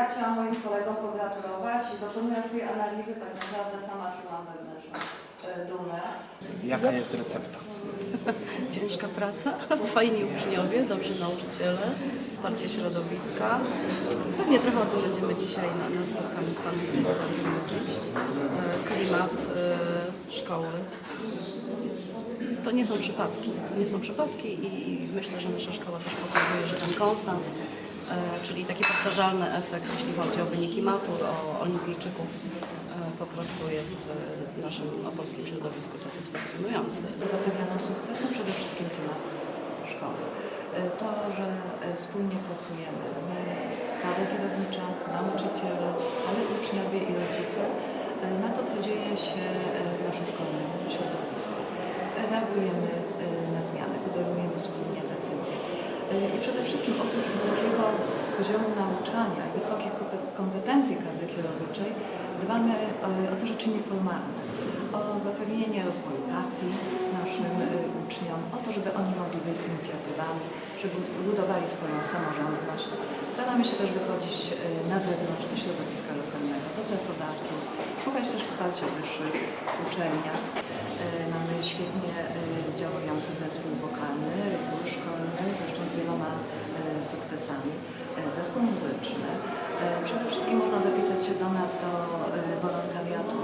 Ja chciałam moim kolegom pogratulować i dokonując tej analizy tak naprawdę sama czułam wewnętrzną e, dumę. Jaka jest recepta? Ciężka praca, fajni uczniowie, dobrzy nauczyciele, wsparcie środowiska. Pewnie trochę o tym będziemy dzisiaj na, na spotkaniu z Panem Prezydentem mówić. E, Klimat e, szkoły. To nie są przypadki. To nie są przypadki i, i myślę, że nasza szkoła też pokazuje, że ten konstans, czyli taki powtarzalny efekt, jeśli chodzi o wyniki matur, o olimpijczyków, e, po prostu jest e, w naszym opolskim środowisku satysfakcjonujący. Zapewnia nam sukces, no przede wszystkim klimat szkoły. E, To, że e, wspólnie pracujemy, my, Rada Kierownicza, nauczyciele, ale uczniowie i rodzice, e, na to, co dzieje się e, w naszym szkolnym środowisku. E, Reagujemy e, na zmiany, podejmujemy wspólnie decyzje. E, I przede wszystkim oprócz wysokiego poziomu nauczania i kompe- kompetencji kadry kierowniczej, dbamy e, o te rzeczy nieformalne o zapewnienie rozwoju pasji naszym y, uczniom, o to, żeby oni mogli wyjść z inicjatywami, żeby budowali swoją samorządność. Staramy się też wychodzić y, na zewnątrz do środowiska lokalnego, do pracodawców, szukać też wsparcia w wyższych uczelniach. Mamy świetnie działający zespół wokalny, chór szkolny, zresztą z wieloma y, sukcesami, y, zespół muzyczny. Y, Przede wszystkim można zapisać się do nas do y, wolontariatu.